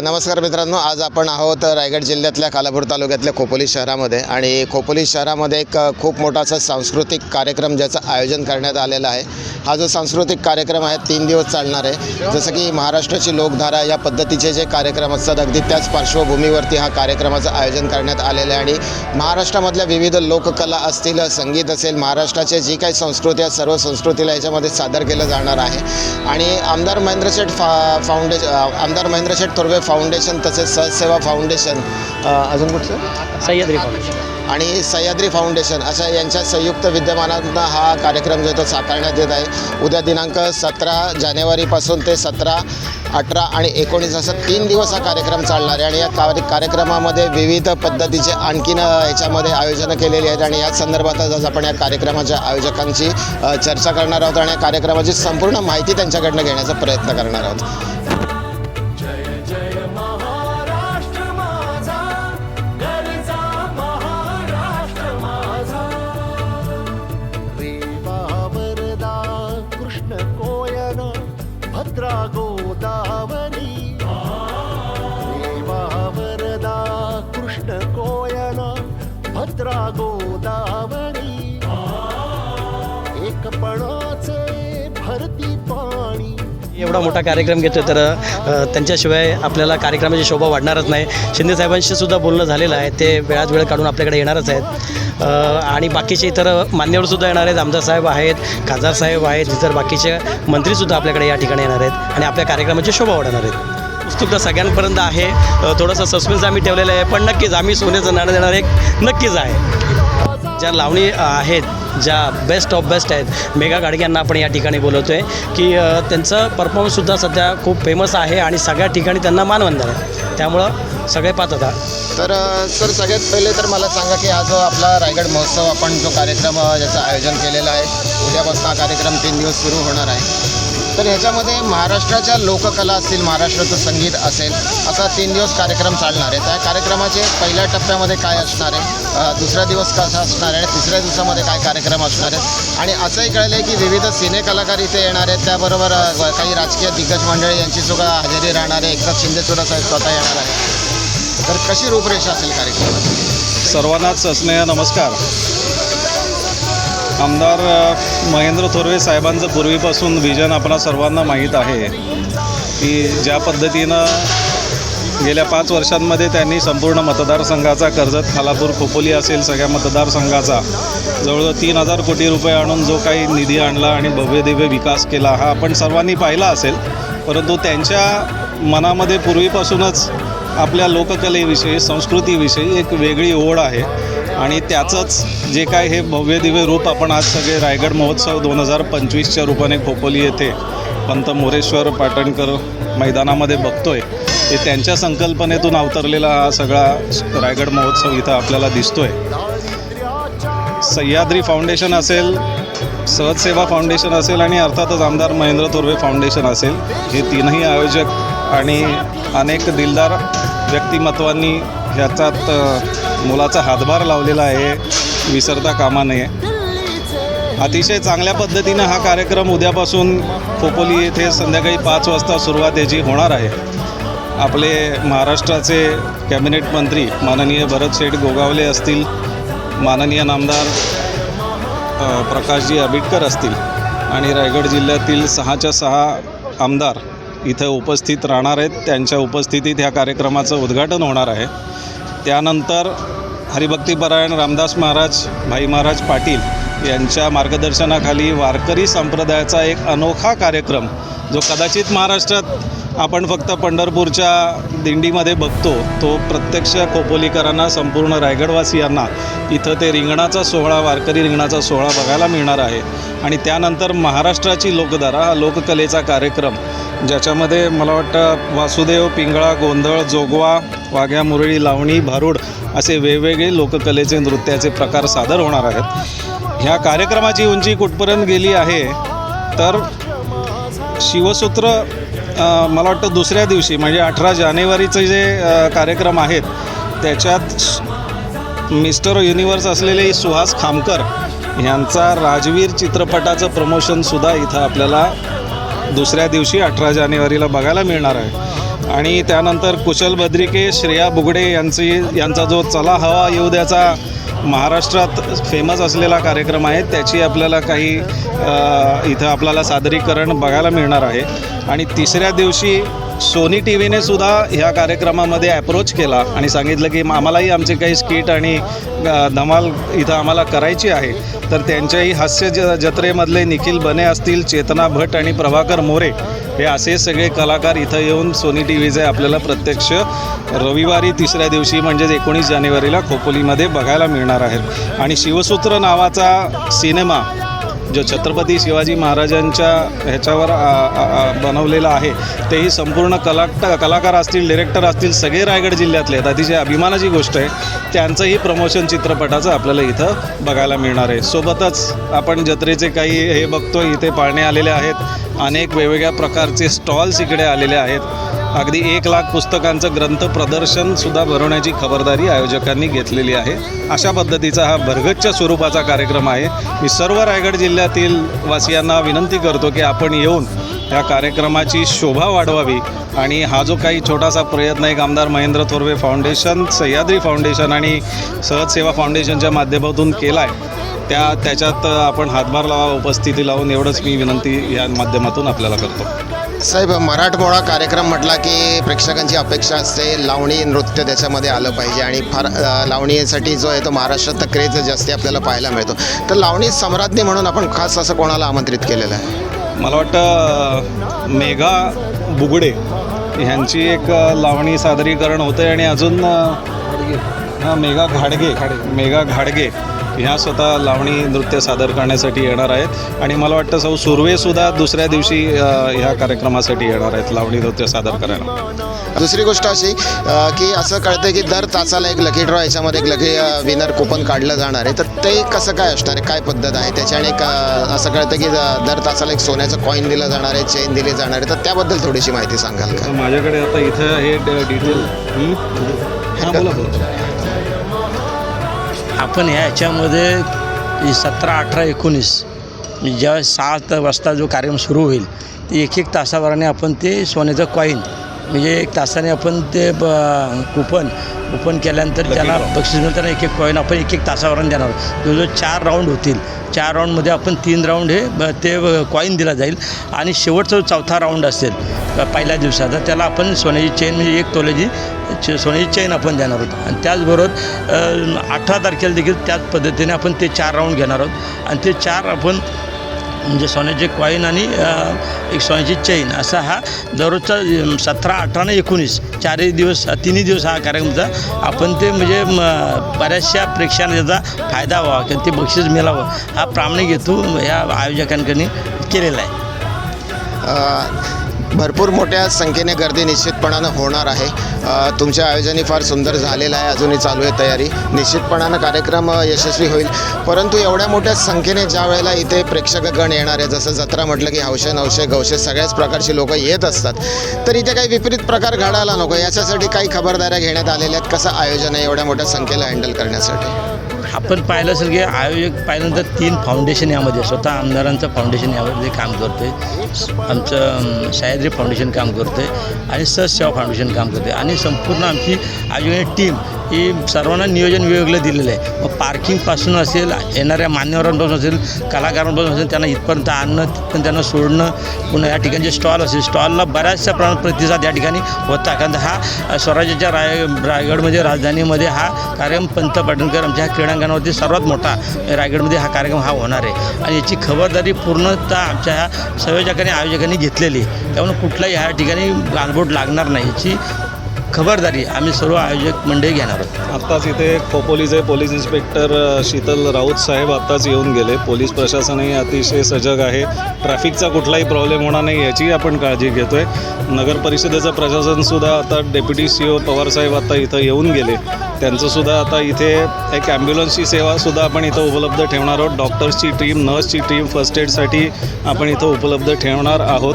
नमस्कार मित्रांनो आज आपण आहोत रायगड जिल्ह्यातल्या कालापूर तालुक्यातल्या खोपोली शहरामध्ये आणि खोपोली शहरामध्ये एक खूप मोठा असा सांस्कृतिक कार्यक्रम ज्याचं आयोजन करण्यात आलेलं आहे. हा जो सांस्कृतिक कार्यक्रम आहे तीन दिवस चालणार आहे. जसं की महाराष्ट्राची लोकधारा या पद्धतीचे जे कार्यक्रम असतात अगदी त्याच पार्श्वभूमीवरती हा कार्यक्रमाचं आयोजन करण्यात आलेलं आहे. आणि महाराष्ट्रामधल्या विविध लोककला असतील संगीत असेल महाराष्ट्राचे जी काही संस्कृती आहे सर्व संस्कृतीला याच्यामध्ये सादर केलं जाणार आहे. आणि आमदार महेंद्रशेठ फा फाउंडेशन आमदार महेंद्रशेठ तुर्वे थोरवे फाउंडेशन तसेच सहजसेवा फाउंडेशन अजून कुठचं? सह्याद्री फाउंडेशन. आणि सह्याद्री फाउंडेशन अशा यांच्या संयुक्त विद्यमानातून हा कार्यक्रम जो आहे तो साकारण्यात येत आहे. उद्या दिनांक सतरा जानेवारीपासून ते सतरा अठरा आणि एकोणीस असं तीन दिवस हा कार्यक्रम चालणार आहे. आणि या कार्य कार्यक्रमामध्ये विविध पद्धतीचे आणखीन याच्यामध्ये आयोजनं केलेली आहेत. आणि याच संदर्भात आज आपण या कार्यक्रमाच्या आयोजकांची चर्चा करणार आहोत. आणि या कार्यक्रमाची संपूर्ण माहिती त्यांच्याकडनं घेण्याचा प्रयत्न करणार आहोत. dragon एवढा मोठा कार्यक्रम घेतो तर त्यांच्याशिवाय आपल्याला कार्यक्रमाची शोभा वाढणारच नाही. शिंदे साहेबांशी सुद्धा बोलणं झालेलं आहे ते वेळात वेळ काढून आपल्याकडे येणारच आहेत. आणि बाकीचे इतर मान्यवरसुद्धा येणार आहेत आमदार साहेब आहेत खासदार साहेब आहेत इतर बाकीचे मंत्रीसुद्धा आपल्याकडे या ठिकाणी येणार आहेत आणि आपल्या कार्यक्रमाची शोभा वाढणार आहेत. उत्सुकता सगळ्यांपर्यंत आहे थोडासा सस्पेन्स आम्ही ठेवलेला आहे पण नक्कीच आम्ही सोन्याचं नाणं देणार एक नक्कीच आहे. ज्या लावणी आहेत ज्या बेस्ट ऑफ बेस्ट आहेत. मेगा गाडग्यांना आपण या ठिकाणी बोलवतो आहे की त्यांचं परफॉर्मन्ससुद्धा सध्या खूप फेमस आहे आणि सगळ्या ठिकाणी त्यांना मानवंदन आहे. त्यामुळं सगळे पाहत होता. तर सर सगळ्यात पहिले तर मला सांगा की आज आपला रायगड महोत्सव आपण जो कार्यक्रम ज्याचं आयोजन केलेला आहे उद्यापासून हा कार्यक्रम तीन दिवस सुरू होणार आहे. तर ह्याच्यामध्ये महाराष्ट्राच्या लोककला असतील महाराष्ट्राचं संगीत असेल असा तीन दिवस कार्यक्रम चालणार आहे. त्या कार्यक्रमाचे पहिल्या टप्प्यामध्ये काय असणार आहे? दुसरा दिवस कसा असणार आहे? तिसऱ्या दिवसामध्ये काय कार्यक्रम असणार आहेत आणि असंही कळलं आहे की विविध सिने कलाकार इथे येणार आहेत. त्याबरोबर काही राजकीय दिग्गज मंडळी यांची सुद्धा हजेरी राहणार आहे. एकनाथ शिंदे सुद्धा स्वतः येणार आहे तर कशी रूपरेषा असेल कार्यक्रमाची? सर्वांनाच असणे नमस्कार. आमदार महेंद्र थोरवे साहेबांचं पूर्वीपासून विजन आपणा सर्वांना माहीत आहे. की ज्या पद्धतीनं गेल्या पाच वर्षांमध्ये त्यांनी संपूर्ण मतदारसंघाचा कर्जत खालापूर खोपोली असेल सगळ्या मतदारसंघाचा. जवळजवळ तीन हजार कोटी रुपये आणून जो काही निधी आणला आणि भव्यदिव्य विकास केला हा आपण सर्वांनी पाहिला असेल. परंतु त्यांच्या मनामध्ये पूर्वीपासूनच आपल्या लोककलेविषयी संस्कृतीविषयी एक वेगळी ओढ आहे. आणि त्याचंच जे काय हे भव्यदिव्य रूप आपण आज सगळे रायगड महोत्सव दोन हजार पंचवीसच्या रूपाने खोपोली येथे पंत मोरेश्वर पाटणकर मैदानामध्ये बघतोय. ते त्यांच्या संकल्पनेतून अवतरलेला हा सगळा रायगड महोत्सव इथं आपल्याला दिसतोय. सह्याद्री फाउंडेशन असेल सहजसेवा फाउंडेशन असेल आणि अर्थातच आमदार महेंद्र थोरवे फाउंडेशन असेल हे तीनही आयोजक आणि अनेक दिलदार व्यक्तिमत्वांनी ह्याच्यात मुलाचा हातभार लावलेला आहे. विसरता कामा नये. अतिशय चांगल्या पद्धतीनं हा कार्यक्रम उद्यापासून खोपोली येथे संध्याकाळी पाच वाजता सुरुवात याची होणार आहे. आपले महाराष्ट्राचे कॅबिनेट मंत्री माननीय भरत शेठ गोगावले असतील माननीय नामदार प्रकाशजी आंबेडकर असतील आणि रायगड जिल्ह्यातील सहाच्या सहा आमदार इथं उपस्थित राहणार आहेत. त्यांच्या उपस्थितीत ह्या कार्यक्रमाचं उद्घाटन होणार आहे. त्यानंतर हरिभक्तीपरायण रामदास महाराज भाई महाराज पाटील यांच्या मार्गदर्शनाखाली वारकरी संप्रदायाचा एक अनोखा कार्यक्रम जो कदाचित महाराष्ट्रात आपण फक्त पंढरपूरच्या दिंडीमध्ये बघतो तो प्रत्यक्ष खोपोलीकरांना संपूर्ण रायगडवासियांना इथं ते रिंगणाचा सोहळा वारकरी रिंगणाचा सोहळा बघायला मिळणार आहे. आणि त्यानंतर महाराष्ट्राची लोकधारा हा लोककलेचा कार्यक्रम ज्याच्यामध्ये मला वाटतं वासुदेव पिंगळा गोंधळ जोगवा वाघ्या मुरळी लावणी भारूड असे वेगवेगळे लोककलेचे नृत्याचे प्रकार सादर होणार आहेत. ह्या कार्यक्रमाची उंची कुठपर्यंत गेली आहे? तर शिवसूत्र मला वाटतं दुसऱ्या दिवशी म्हणजे अठरा जानेवारीचे जे कार्यक्रम आहेत त्याच्यात मिस्टर युनिवर्स असलेले सुहास खामकर यांचा राजवीर चित्रपटाचं प्रमोशनसुद्धा इथं आपल्याला दुसऱ्या दिवशी अठरा जानेवारीला बघायला मिळणार आहे. आणि त्यानंतर कुशल बद्रिके श्रेया बुगडे यांची यांचा जो चला हवा येऊ द्याचा महाराष्ट्रात फेमस असलेला कार्यक्रम आहे त्याची आपल्याला काही इथं आपल्याला सादरीकरण बघायला मिळणार आहे. आणि तिसऱ्या दिवशी सोनी टी व्हीने सुद्धा ह्या कार्यक्रमामध्ये अप्रोच केला आणि सांगितलं की आम्हालाही आमचे काही स्किट आणि धमाल इथं आम्हाला करायची आहे. तर त्यांच्याही हास्य ज जत्रेमधले निखिल बने असतील चेतना भट आणि प्रभाकर मोरे हे असे सगळे कलाकार इथं येऊन सोनी टी व्हीचे आपल्याला प्रत्यक्ष रविवारी तिसऱ्या दिवशी म्हणजेच एकोणीस जानेवारीला खोपोलीमध्ये बघायला मिळणार आहेत. आणि शिवसूत्र नावाचा सिनेमा जो छत्रपती शिवाजी महाराजांच्या ह्याच्यावर बनवलेलं बनवलेला आहे तेही संपूर्ण कला कलाकार असतील डिरेक्टर असतील सगळे रायगड जिल्ह्यातले आहेत. अतिशय अभिमानाची गोष्ट आहे. त्यांचंही प्रमोशन चित्रपटाचं आपल्याला इथं बघायला मिळणार आहे. सोबतच आपण जत्रेचे काही हे बघतो इथे पाळणे आलेले आहेत. अनेक वेगवेगळ्या प्रकारचे स्टॉल्स इकडे आलेले आहेत. अगदी एक लाख पुस्तकांचं ग्रंथ प्रदर्शनसुद्धा भरवण्याची खबरदारी आयोजकांनी घेतलेली आहे. अशा पद्धतीचा हा भरगतच्या स्वरूपाचा कार्यक्रम आहे. मी सर्व रायगड जिल्ह्यातील वासियांना विनंती करतो की आपण येऊन या कार्यक्रमाची शोभा वाढवावी आणि हा जो काही छोटासा प्रयत्न एक आमदार महेंद्र थोरवे फाउंडेशन सह्याद्री फाउंडेशन आणि सहज सेवा फाउंडेशनच्या माध्यमातून केला आहे त्या त्याच्यात आपण हातभार लावा उपस्थिती लावून एवढंच मी विनंती या माध्यमातून आपल्याला करतो. साहेब मराठमोळा कार्यक्रम म्हटला की प्रेक्षकांची अपेक्षा असते लावणी नृत्य त्याच्यामध्ये आलं पाहिजे आणि फार लावणीसाठी जो आहे तो महाराष्ट्रात क्रेज जास्ती आपल्याला पाहायला मिळतो. तर लावणी सम्राज्ञी म्हणून आपण खास असं कोणाला आमंत्रित केलेलं आहे? मला वाटतं मेघा बुगडे ह्यांची एक लावणी सादरीकरण होते आणि अजून हां मेघा घाडगे मेघा घाडगे ह्या स्वतः लावणी नृत्य सादर करण्यासाठी येणार आहेत. आणि मला वाटतं सौ सुर्वेसुद्धा दुसऱ्या दिवशी ह्या कार्यक्रमासाठी येणार आहेत लावणी नृत्य सादर करायला. दुसरी गोष्ट अशी की असं कळतं की दर तासाला एक लकी ड्रॉ याच्यामध्ये एक लकी विनर कुपन काढलं जाणार आहे. तर ते कसं काय असणार आहे? काय पद्धत आहे? त्याच्याने एक असं कळतं की दर तासाला एक सोन्याचं कॉईन दिलं जाणार आहे चेन दिली जाणार आहे. तर त्याबद्दल थोडीशी माहिती सांगाल का? माझ्याकडे आता इथं हे डिटेल हां बोला बोला. आपण ह्या ह्याच्यामध्ये सतरा अठरा एकोणीस ज्या सात वाजता जो कार्यक्रम सुरू होईल ते एक एक तासाभराने आपण ते सोन्याचं कॉईन म्हणजे एक तासाने आपण ते ब कुपन कुपन केल्यानंतर त्याला बक्षीस मिळून त्यांना एक एक कॉईन आपण एक एक तासावरून देणार आहोत. जो जो चार राऊंड होतील चार राऊंडमध्ये आपण तीन राऊंड हे ते कॉईन दिला जाईल. आणि शेवटचा जो चौथा राऊंड असेल पहिल्या दिवसाचा त्याला आपण सोन्याची चेन म्हणजे एक तोल्याची चे- सोन्याची चेन आपण देणार आहोत. आणि त्याचबरोबर अठरा तारखेला देखील त्याच पद्धतीने आपण ते चार राऊंड घेणार आहोत. आणि ते चार आपण म्हणजे सोन्याचे कॉईन आणि एक सोन्याची चेन असा हा दररोजचा सतरा अठरा आणि एकोणीस चारही दिवस तिन्ही दिवस हा कार्यक्रमचा आपण ते म्हणजे म, बऱ्याचशा प्रेक्षकांना त्याचा फायदा व्हावा किंवा ते बक्षीस मिळावं हा प्रामाणिक हेतू या आयोजकांकडे केलेला आहे. भरपूर मोठ्या संख्येने गर्दी निश्चितपणानं होणार आहे. तुमच्या आयोजनही फार सुंदर झालेलं आहे. अजूनही चालू आहे तयारी. निश्चितपणानं कार्यक्रम यशस्वी होईल. परंतु एवढ्या मोठ्या संख्येने ज्या वेळेला इथे प्रेक्षकगण येणार आहे जसं जत्रा म्हटलं की हौशे नवशे गवशे सगळ्याच प्रकारची लोक येत असतात. तर इथे काही विपरीत प्रकार घडायला नको. याच्यासाठी काही खबरदाऱ्या घेण्यात आलेल्या आहेत. कसं आयोजन आहे एवढ्या मोठ्या संख्येला हँडल करण्यासाठी? आपण पाहिलं असेल की आयोजक पाहिल्यानंतर तीन फाउंडेशन यामध्ये स्वतः आमदारांचं फाउंडेशन यामध्ये काम करते आमचं सह्याद्री फाउंडेशन काम करते आणि सहसेवा फाउंडेशन काम करते आणि संपूर्ण आमची आयोजन टीम ही सर्वांना नियोजन वेगवेगळं दिलेलं आहे. मग पार्किंगपासून असेल येणाऱ्या मान्यवरांपासून असेल कलाकारांपासून असेल त्यांना इथपर्यंत आणणं तिथपर्यंत त्यांना सोडणं पुन्हा या ठिकाणी जे स्टॉल असेल स्टॉलला बऱ्याचशा प्रमाणात प्रतिसाद या ठिकाणी होता. कारण हा स्वराज्याच्या राय रायगडमध्ये राजधानीमध्ये हा कार्यक्रम पंत पाटणकर आमच्या क्रीडांगणावरती सर्वात मोठा रायगडमध्ये हा कार्यक्रम हा होणार आहे. आणि याची खबरदारी पूर्णतः आमच्या ह्या संयोजकांनी आयोजकांनी घेतलेली आहे. त्यामुळे कुठलाही ह्या ठिकाणी गालबोट लागणार नाही. याची खबरदारी आम्ही सर्व आयोजक मंडळी घेणार आहोत. आत्ताच इथे खोपोलीचे पोलीस इन्स्पेक्टर शीतल राऊत साहेब आत्ताच येऊन गेले. पोलीस प्रशासनही अतिशय सजग आहे. ट्रॅफिकचा कुठलाही प्रॉब्लेम होणार नाही याची आपण काळजी घेतो आहे नगर परिषदेचं प्रशासनसुद्धा आता डेप्युटी सी ओ पवारसाहेब आता इथं येऊन गेले. त्यांचंसुद्धा आता इथे एक ॲम्ब्युलन्सची सेवासुद्धा आपण इथं उपलब्ध ठेवणार आहोत. डॉक्टर्सची टीम नर्सची टीम फर्स्ट एडसाठी आपण इथं उपलब्ध ठेवणार आहोत.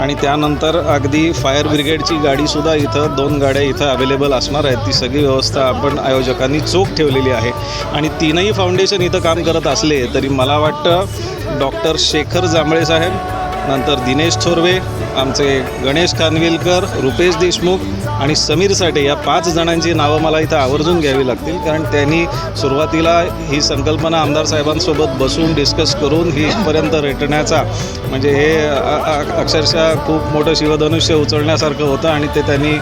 आणि त्यानंतर अगदी फायर ब्रिगेडची गाडीसुद्धा इथं दोन गाड्या इथं अवेलेबल असणार आहेत. ती सगळी व्यवस्था आपण आयोजकांनी चोख ठेवलेली आहे. आणि तीनही फाउंडेशन इथं काम करत असले तरी मला वाटतं डॉक्टर शेखर जांभळे साहेब नंतर दिनेश थोरवे आमचे गणेश खानविलकर रुपेश देशमुख आणि समीर साठे या पाच जणांची नावं मला इथं आवर्जून घ्यावी लागतील कारण त्यांनी सुरुवातीला ही संकल्पना आमदार साहेबांसोबत बसून डिस्कस करून ही इथपर्यंत रेटण्याचा म्हणजे हे अक्षरशः खूप मोठं शिवधनुष्य उचलण्यासारखं होतं आणि ते त्यांनी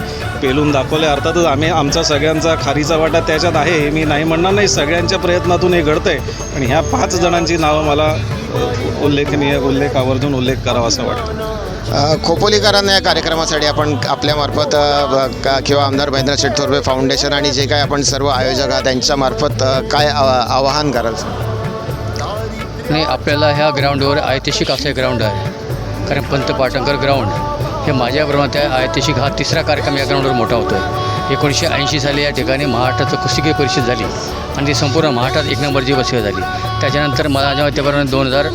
पेलून दाखवले. अर्थातच आम्ही आमचा सगळ्यांचा खारीचा वाटा त्याच्यात आहे हे मी नाही म्हणणार नाही सगळ्यांच्या प्रयत्नातून हे घडतं आहे आणि ह्या पाच जणांची नावं मला उल्लेखनीय उल्लेख आवर्जून उल्लेख करावा असं वाटतं. खोपोलीकरांना या कार्यक्रमासाठी आपण आपल्यामार्फत ब- का- किंवा आमदार महेंद्र शेठ थोरवे फाउंडेशन आणि जे काही आपण सर्व आयोजक आहात त्यांच्यामार्फत काय आवाहन कराल? आणि आपल्याला ह्या ग्राउंडवर ऐतिहासिक असं ग्राउंड आहे. कारण पंत पाटणकर ग्राउंड हे माझ्या प्रमाणात आहे. ऐतिहासिक हा तिसरा कार्यक्रम या ग्राउंडवर मोठा होतो आहे एकोणीसशे ऐंशी साली या ठिकाणी महाराष्ट्राचं कुस्तीगीर परिषद झाली. आणि ती संपूर्ण महाराष्ट्रात एक नंबरची बसवी झाली. त्याच्यानंतर मला माझ्या माहितीप्रमाणे दोन हजार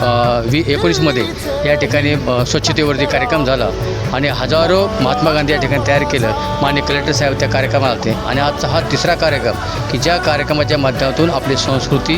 वी एकोणीसमध्ये या ठिकाणी स्वच्छतेवरती कार्यक्रम झाला आणि हजारो महात्मा गांधी या ठिकाणी तयार केलं. मान्य कलेक्टर साहेब त्या कार्यक्रमाला होते. आणि आजचा हा तिसरा कार्यक्रम की ज्या कार्यक्रमाच्या माध्यमातून आपली संस्कृती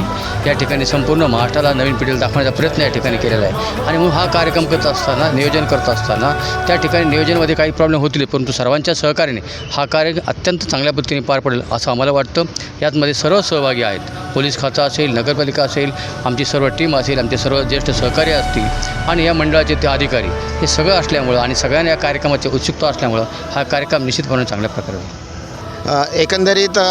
या ठिकाणी संपूर्ण महाराष्ट्राला नवीन पिढीला दाखवण्याचा प्रयत्न या ठिकाणी केलेला आहे. आणि म्हणून हा कार्यक्रम करत असताना नियोजन करत असताना त्या ठिकाणी नियोजनमध्ये काही प्रॉब्लेम होतील परंतु सर्वांच्या सहकार्याने हा कार्य अत्यंत चांगल्या पद्धतीने पार पडेल असं आम्हाला वाटतं. यातमध्ये सर्व सहभागी आहेत. पोलीस खातं असेल नगरपालिका असेल आमची सर्व टीम असेल आमचे सर्व ज्येष्ठ सहकारी असतील आणि या मंडळाचे ते अधिकारी. हे सगळं असल्यामुळं आणि सगळ्यांना या कार्यक्रमाची उत्सुकता असल्यामुळं हा कार्यक्रम निश्चितपणे चांगल्या प्रकारे होईल. एकंदरीत अ,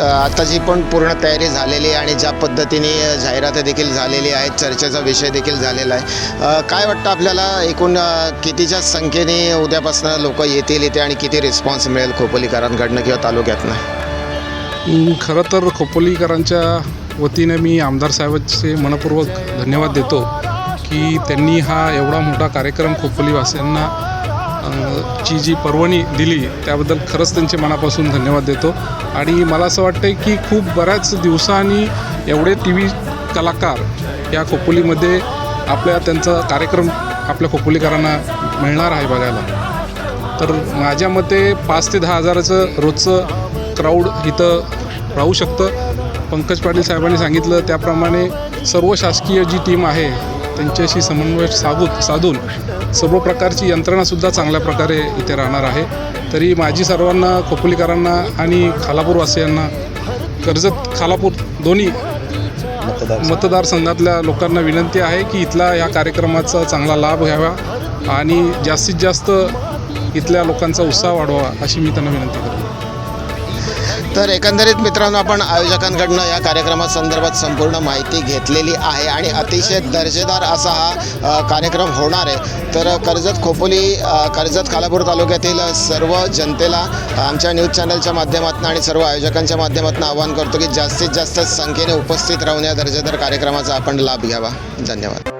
आताची पण पूर्ण तयारी झालेली आहे आणि ज्या पद्धतीने जाहिराती देखील झालेली आहेत चर्चेचा विषय देखील झालेला आहे. काय वाटतं आपल्याला एकूण कितीच्या संख्येने उद्यापासून लोक येतील इथे आणि किती रिस्पॉन्स मिळेल खोपोलीकरांकडनं किंवा तालुक्यातनं? खरं तर खोपोलीकरांच्या वतीने मी आमदार साहेबांचे मनपूर्वक धन्यवाद देतो की त्यांनी हा एवढा मोठा कार्यक्रम खोपोलीवासियांना ची जी पर्वणी दिली त्याबद्दल खरंच त्यांचे मनापासून धन्यवाद देतो. आणि मला असं वाटतं की खूप बऱ्याच दिवसांनी एवढे टी व्ही कलाकार या खोपोलीमध्ये आपल्या त्यांचा कार्यक्रम आपल्या खोपोलीकरांना मिळणार आहे बघायला. तर माझ्या मते पाच ते दहा हजाराचं रोजचं क्राऊड इथं राहू शकतं. पंकज पाटील साहेबांनी सांगितलं त्याप्रमाणे सर्व शासकीय जी टीम आहे त्यांच्याशी समन्वय साधून साधून सर्व प्रकारची यंत्रणासुद्धा चांगल्या प्रकारे इथे राहणार आहे. तरी माझी सर्वांना खोपोलीकरांना आणि खालापूरवासियांना कर्जत खालापूर दोन्ही मतदारसंघातल्या लोकांना विनंती आहे की इथला या कार्यक्रमाचा चांगला लाभ घ्यावा आणि जास्तीत जास्त इथल्या लोकांचा उत्साह वाढवा अशी मी त्यांना विनंती करतो. तर एकंदरीत मित्रांनो आपण आयोजकांकडनं या कार्यक्रमासंदर्भात संपूर्ण माहिती घेतलेली आहे आणि अतिशय दर्जेदार असा हा कार्यक्रम होणार आहे. तर कर्जत खोपोली कर्जत खालापूर तालुक्यातील सर्व जनतेला आमच्या न्यूज चॅनलच्या माध्यमातून आणि सर्व आयोजकांच्या माध्यमातून आवाहन करतो की जास्तीत जास्त संख्येने उपस्थित राहून या दर्जेदार कार्यक्रमाचा आपण लाभ घ्यावा. धन्यवाद.